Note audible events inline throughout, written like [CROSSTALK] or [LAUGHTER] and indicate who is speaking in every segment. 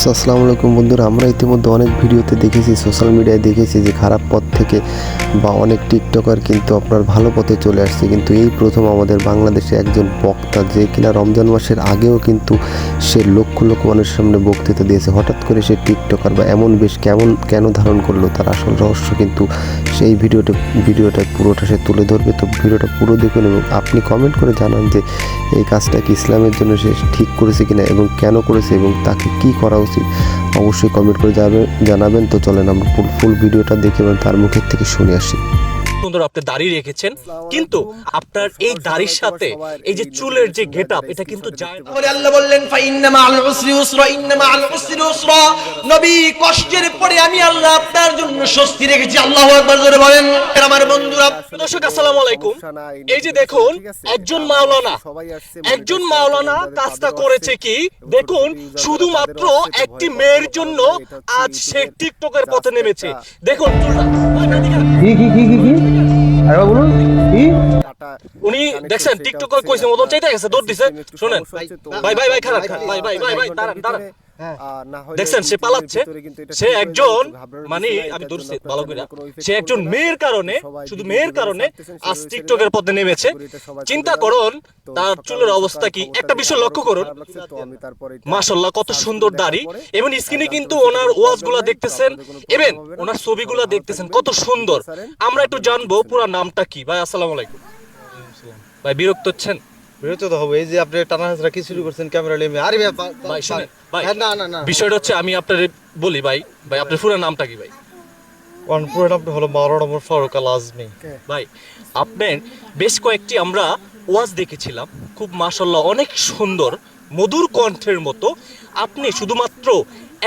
Speaker 1: আসসালামু আলাইকুম বন্ধুরা, আমরা ইতিমধ্যে অনেক ভিডিওতে দেখেছি সোশ্যাল মিডিয়ায় দেখেছি যে খারাপ পথ থেকে বা অনেক টিকটকার কিন্তু আপনার ভালো পথে চলে আসছে। কিন্তু এই প্রথম আমাদের বাংলাদেশে একজন বক্তা যে কিনা রমজান মাসের আগেও কিন্তু সে লক্ষ লক্ষ মানুষের সামনে বক্তৃতা দিয়েছে। হঠাৎ করে সে টিকটকার বা এমন বেশ কেমন, কেন ধারণ করল তার আসল রহস্য কিন্তু সেই ভিডিওটা ভিডিওটা পুরোটা সে তুলে ধরবে। তো ভিডিওটা পুরো দেখুন এবং আপনি কমেন্ট করে জানান যে এই কাজটা কি ইসলামের জন্য সে ঠিক করেছে কিনা এবং কেন করেছে এবং তাকে কি করা উচিত। অবশ্যই কমেন্ট করে জানাবেন। তো চলেন আমরা ফুল ফুল ভিডিওটা দেখে এবং তার মুখের থেকে শুনে আসি।
Speaker 2: সুন্দর আপনি দাড়ি রেখেছেন। কিন্তু আপনার এই দাড়ির সাথে এই যে চুলের যে গেট এটা কিন্তু যায়
Speaker 3: আল্লাহ বললেন উসরি উসরি নবী কষ্টের পরে আমি আল্লাহ আপনার জন্য স্বস্তি রেখেছি। আল্লাহু আকবার জোরে বলেন আমার বন্ধুরা।
Speaker 2: দর্শক আসসালামু আলাইকুম। এই যে দেখুন একজন মাওলানা একজন মাওলানা কাজটা করেছে কি? দেখুন শুধুমাত্র একটি মেয়ের জন্য আজ সে টিকটকের পথে নেমেছে। দেখুন
Speaker 4: কি কি কি কি? আরে বলুন কি?
Speaker 2: উনি দেখছেন টিকটকার কইছে মতন চাইতে গেছে দৌড় দিছে শুনেন। ভাই ভাই ভাই খারাপ ভাই ভাই ভাই ভাই দাঁড়ান দাঁড়ান। দেখছেন সে পালাচ্ছে। সে একজন মানে আমি ধরছি ভালো করে সে একজন মেয়ের কারণে শুধু মেয়ের কারণে আজ টিকটকের পথে নেমেছে। চিন্তা করুন তার চুলের অবস্থা কি? একটা বিষয় লক্ষ্য করুন। মাশাল্লাহ কত সুন্দর দাড়ি। এবং স্ক্রিনে কিন্তু ওনার ওয়াজগুলা দেখতেছেন। এবং ওনার ছবিগুলা দেখতেছেন কত সুন্দর। আমরা একটু জানব পুরো নামটা কি। ভাই আসসালামু আলাইকুম। ভাই বিরক্ত হচ্ছেন?
Speaker 4: বিরত তো হবে এই যে আপনি টানা হাসরা কি শুরু করছেন ক্যামেরা লেমে? আরে ভাই,
Speaker 2: শুনেন ভাই
Speaker 4: হ্যাঁ, না না না।
Speaker 2: বিষয়টা হচ্ছে আমি আপনার বলি ভাই ভাই আপনার পুরো নামটা কি ভাই?
Speaker 4: ওয়ান পুরো নামটা হলো মাওলানা ওমর ফারুক আল আজমি।
Speaker 2: ভাই আপনার বেশ কয়েকটি আমরা ওয়াজ দেখেছিলাম। খুব মাশাল্লাহ অনেক সুন্দর মধুর কণ্ঠের মতো। আপনি শুধুমাত্র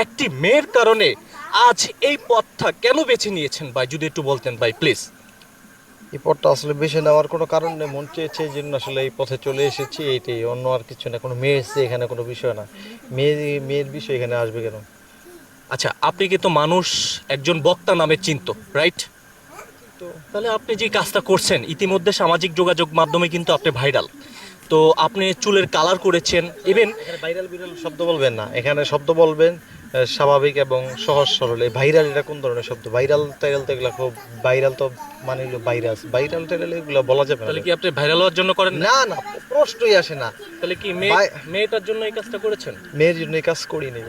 Speaker 2: একটি মেয়ের কারণে আজ এই পথটা কেন বেছে নিয়েছেন ভাই? যদি একটু বলতেন ভাই প্লিজ
Speaker 4: এই পথটা আসলে বেছে নেওয়ার কোনো কারণ নেই মন চেয়েছে এই জন্য আসলে এই পথে চলে এসেছি এইটাই অন্য আর কিছু না কোনো মেয়ে এসছে এখানে কোনো বিষয় না। মেয়ে মেয়ের বিষয় এখানে আসবে কেন?
Speaker 2: আচ্ছা আপনি কিন্তু মানুষ একজন বক্তা নামে চিন্ত রাইট? তো তাহলে আপনি যে কাজটা করছেন ইতিমধ্যে সামাজিক যোগাযোগ মাধ্যমে কিন্তু আপনি ভাইরাল। তো আপনি চুলের কালার করেছেন ইভেন
Speaker 4: ভাইরাল বিরাল শব্দ বলবেন না এখানে শব্দ বলবেন স্বাভাবিক এবং সহজ সরল। এই ভাইরাল এটা কোন ধরনের শব্দ? ভাইরাল টাইরাল তো এগুলো খুব ভাইরাল তো মানে হলো ভাইরাস ভাইরাল টাইরাল এগুলো বলা যাবে
Speaker 2: তাহলে কি আপনি ভাইরাল হওয়ার জন্য করেন না?
Speaker 4: না প্রশ্নই আসে না।
Speaker 2: তাহলে কি মেয়ে মেয়েটার জন্য এই কাজটা করেছেন?
Speaker 4: মেয়ের জন্য এই কাজ করি নি।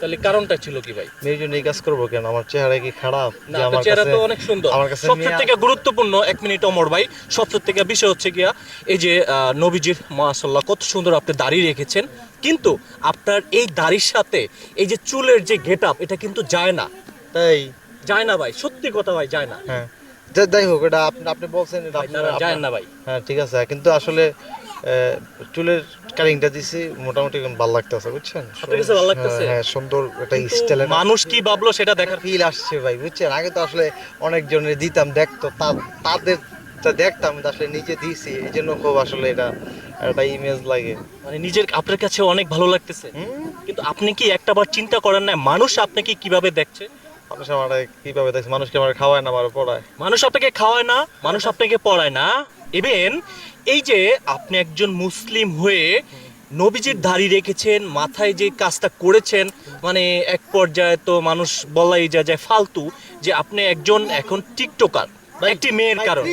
Speaker 2: তাহলে কারণটা ছিল কি ভাই?
Speaker 4: মেয়ের জন্য এই কাজ করব কেন? আমার চেহারা কি খারাপ?
Speaker 2: না
Speaker 4: আমার
Speaker 2: চেহারা তো অনেক সুন্দর।
Speaker 4: আমার কাছে
Speaker 2: সবচেয়ে থেকে গুরুত্বপূর্ণ এক মিনিট অমর ভাই। সবচেয়ে থেকে বিষয় হচ্ছে গিয়া এই যে নবীজির মাশাল্লাহ কত সুন্দর আপনি দাড়ি রেখেছেন। কিন্তু আপনার এই দাড়ির সাথে এই যে চুলের যে গেট এটা কিন্তু যায় না।
Speaker 4: তাই?
Speaker 2: যায় না ভাই সত্যি কথা ভাই যায় না।
Speaker 4: হ্যাঁ। যাই হোক এটা আপনি আপনি বলছেন
Speaker 2: যায় না ভাই।
Speaker 4: হ্যাঁ ঠিক আছে। কিন্তু আসলে চুলের কাটিংটা দিছি মোটামুটি ভালো লাগতেছে বুঝছেন?
Speaker 2: ভালো লাগতেছে?
Speaker 4: হ্যাঁ, সুন্দর একটা স্টাইল
Speaker 2: মানুষ কি ভাবলো সেটা দেখার
Speaker 4: ফিল আসছে ভাই বুঝছেন? আগে তো আসলে অনেকজনের দিতাম দেখতো তাদের তা দেখতাম আসলে নিজে দিয়েছি এই জন্য খুব আসলে এটা একটা ইমেজ লাগে।
Speaker 2: মানে নিজের আপনার কাছে অনেক ভালো লাগতেছে। কিন্তু আপনি কি একটা বার চিন্তা করেন না মানুষ আপনাকে কীভাবে দেখছে?
Speaker 4: মানুষ আমার কীভাবে দেখছে? মানুষকে আমার খাওয়ায় না আমার পড়ায়।
Speaker 2: মানুষ আপনাকে খাওয়ায় না মানুষ আপনাকে পড়ায় না। ইভেন এই যে আপনি একজন মুসলিম হয়ে নবীজির দাড়ি রেখেছেন মাথায় যে কাজটা করেছেন মানে এক পর্যায়ে তো মানুষ বলাই যায় যায় ফালতু যে আপনি একজন এখন টিকটকার বা একটি মেয়ের কারণ।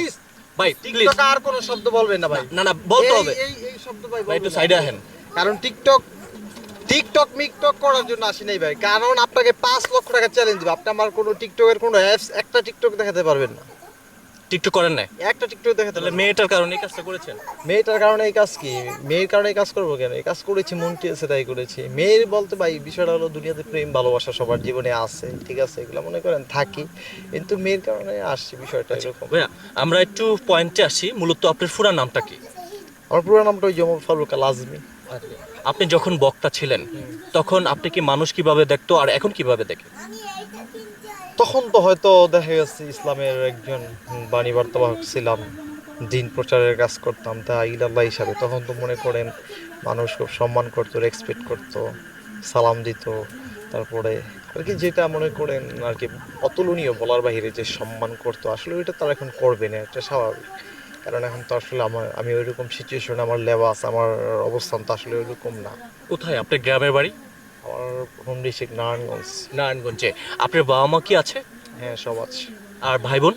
Speaker 2: ভাই প্লিজ
Speaker 4: টিকটক আর কোনো শব্দ বলবেন না ভাই।
Speaker 2: না না বলতে হবে।
Speaker 4: এই এই শব্দ ভাই
Speaker 2: ভাই একটু সাইডে আসেন।
Speaker 4: কারণ টিকটক টিকটক মিকটক করার জন্য আসি নাই ভাই। কারণ আপনাকে পাঁচ লক্ষ টাকা চ্যালেঞ্জ দিবে। আপনি আমার কোনো টিকটকের কোনো অ্যাপস একটা টিকটক দেখাতে পারবেন না।
Speaker 2: টিকটক করেন না
Speaker 4: একটা টিকটক দেখাতে
Speaker 2: তাহলে মেয়েটার কারণে এই কাজটা করেছেন?
Speaker 4: মেয়েটার কারণে এই কাজ কি? মেয়ের কারণে এই কাজ করব কেন? এই কাজ করেছি মন চেয়েছে তাই করেছি। মেয়ের বলতে ভাই বিষয়টা হলো দুনিয়াতে প্রেম ভালোবাসা সবার জীবনে আছে ঠিক আছে? এগুলো মনে করেন থাকি। কিন্তু মেয়ের কারণে আসছে বিষয়টা এরকম।
Speaker 2: ভাইয়া আমরা একটু পয়েন্টে আসি মূলত আপনার ফুরা নামটা কি?
Speaker 4: আমার পুরো নামটা ওই জমল ফারুক আল আজমি।
Speaker 2: আপনি যখন বক্তা ছিলেন তখন আপনি কি মানুষ কীভাবে দেখতো আর এখন কীভাবে দেখে
Speaker 4: তখন তো হয়তো দেখা গেছে ইসলামের একজন বাণী বার্তাবাহক ছিলাম, দিন প্রচারের কাজ করতাম, তা ইলাল্লাহ হিসাবে। তখন তো মনে করেন মানুষ খুব সম্মান করতো রেসপেক্ট করতো, সালাম দিত, তারপরে আর কি যেটা মনে করেন আর কি অতুলনীয় বলার বাইরে যে সম্মান করতো, আসলে ওইটা তারা এখন করবে না, এটা স্বাভাবিক। কারণ এখন তো আসলে আমার, আমি ওইরকম সিচুয়েশন আমার লেবাস, আমার অবস্থান তো আসলে ওইরকম না।
Speaker 2: কোথায়? আপনার গ্রামের বাড়ি?
Speaker 4: আমার হোম ডিস্ট্রিক্ট নারায়ণগঞ্জ।
Speaker 2: নারায়ণগঞ্জে। আপনার বাবা মা কি আছে?
Speaker 4: হ্যাঁ সব আছে।
Speaker 2: আর ভাই বোন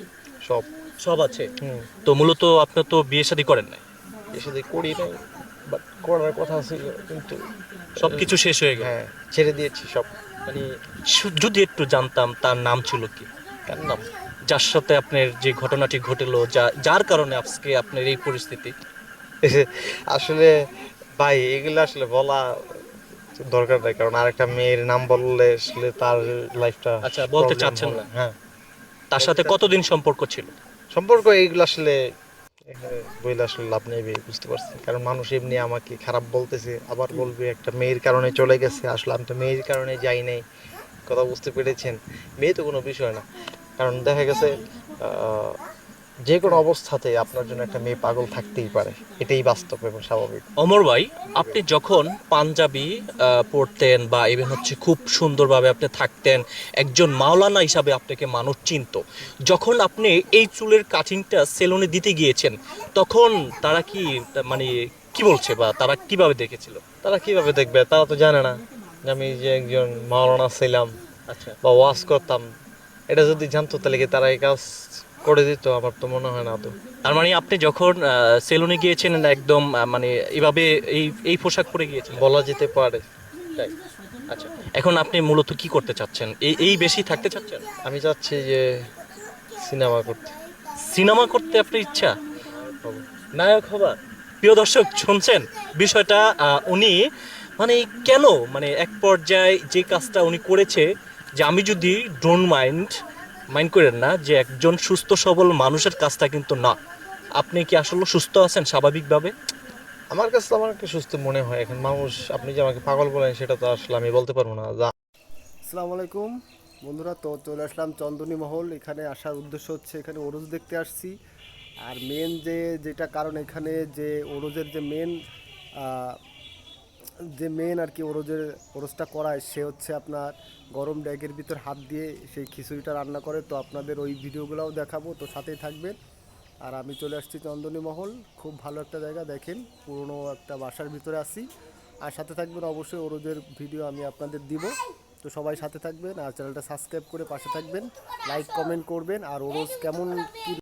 Speaker 4: সব।
Speaker 2: সব আছে?
Speaker 4: হুম।
Speaker 2: তো মূলত আপনার তো বিয়ে শাদী করেন নাই?
Speaker 4: এর সাথে করি নাই বাট করার কথা ছিল কিন্তু
Speaker 2: সব কিছু শেষ হয়ে গেল?
Speaker 4: হ্যাঁ ছেড়ে দিয়েছি সব।
Speaker 2: মানে যদি একটু জানতাম তার নাম ছিল কি?
Speaker 4: কেন নাম?
Speaker 2: যার সাথে আপনার যে ঘটনাটি ঘটেলো যা যার কারণে আজকে আপনার এই পরিস্থিতি? [LAUGHS]
Speaker 4: আসলে ভাই এগুলো আসলে বলা দরকার নাই কারণ আরেকটা মেয়ের নাম বললে আসলে তার লাইফটা
Speaker 2: আচ্ছা, বলতে চাচ্ছেন না?
Speaker 4: হ্যাঁ।
Speaker 2: তার সাথে কতদিন সম্পর্ক ছিল?
Speaker 4: সম্পর্ক এইগুলো আসলে বইলে আসলে লাভ নেই বুঝতে পারছি। কারণ মানুষ এমনি আমাকে খারাপ বলতেছে আবার বলবে একটা মেয়ের কারণে চলে গেছে আসলে আমি তো মেয়ের কারণে যাই নাই কথা বুঝতে পেরেছেন। মেয়ে তো কোনো বিষয় না। কারণ দেখা গেছে আহ, যে কোনো অবস্থাতে আপনার জন্য একটা মেয়ে পাগল থাকতেই পারে। এটাই বাস্তব এবং স্বাভাবিক।
Speaker 2: অমর ভাই আপনি যখন পাঞ্জাবি পড়তেন বা ইভেন হচ্ছে খুব সুন্দরভাবে আপনি থাকতেন একজন মাওলানা হিসাবে আপনাকে মানুষ চিনত যখন আপনি এই চুলের কাটিংটা সেলুনে দিতে গিয়েছেন তখন তারা কি মানে কি বলছে বা তারা কীভাবে দেখেছিল?
Speaker 4: তারা কীভাবে দেখবে? তারা তো জানে না যে আমি যে একজন মাওলানা ছিলাম
Speaker 2: আচ্ছা।
Speaker 4: বা ওয়াশ করতাম। এটা যদি জানতো তাহলে কি তারা এই কাজ করে দিত আমার তো মনে হয় না তো।
Speaker 2: তার মানে আপনি যখন সেলুনে গিয়েছেন একদম মানে এভাবে এই এই পোশাক পরে গিয়েছেন
Speaker 4: বলা যেতে পারে।
Speaker 2: তাই? আচ্ছা এখন আপনি মূলত কি করতে চাচ্ছেন? এই এই বেশি থাকতে চাচ্ছেন?
Speaker 4: আমি চাচ্ছি যে সিনেমা করতে।
Speaker 2: সিনেমা করতে আপনার ইচ্ছা? নায়ক হবার। প্রিয় দর্শক শুনছেন বিষয়টা উনি মানে কেন মানে এক পর্যায়ে যে কাজটা উনি করেছে যে আমি যদি ডোন্ট মাইন্ড মাইন্ড করেন না যে একজন সুস্থ সবল মানুষের কাজটা কিন্তু না। আপনি কি আসলে সুস্থ আছেন স্বাভাবিকভাবে?
Speaker 4: আমার কাছে তো আমাকে সুস্থ মনে হয়। এখন মানুষ আপনি যে আমাকে পাগল বলেন সেটা তো আসলে আমি বলতে পারব না। যা
Speaker 5: আসসালামু আলাইকুম। বন্ধুরা তো চলে আসলাম চন্দনী মহল। এখানে আসার উদ্দেশ্য হচ্ছে এখানে ওরজ দেখতে আসছি। আর মেন যে যেটা কারণ এখানে যে ওরজের যে মেন যে মেন আর কি ওরজের ওরজটা করায়, সে হচ্ছে আপনার গরম ড্যাগের ভিতর হাত দিয়ে সেই খিচুড়িটা রান্না করে। তো আপনাদের ওই ভিডিওগুলোও দেখাবো, তো সাথেই থাকবেন। আর আমি চলে আসছি চন্দনী মহল। খুব ভালো একটা জায়গা, দেখেন, পুরনো একটা বাসার ভিতরে আসি আর সাথে থাকবেন অবশ্যই ওরোজের ভিডিও আমি আপনাদের দিব। তো সবাই সাথে থাকবেন, আর চ্যানেলটা সাবস্ক্রাইব করে পাশে থাকবেন। লাইক, কমেন্ট করবেন, আর ওরোজ কেমন কি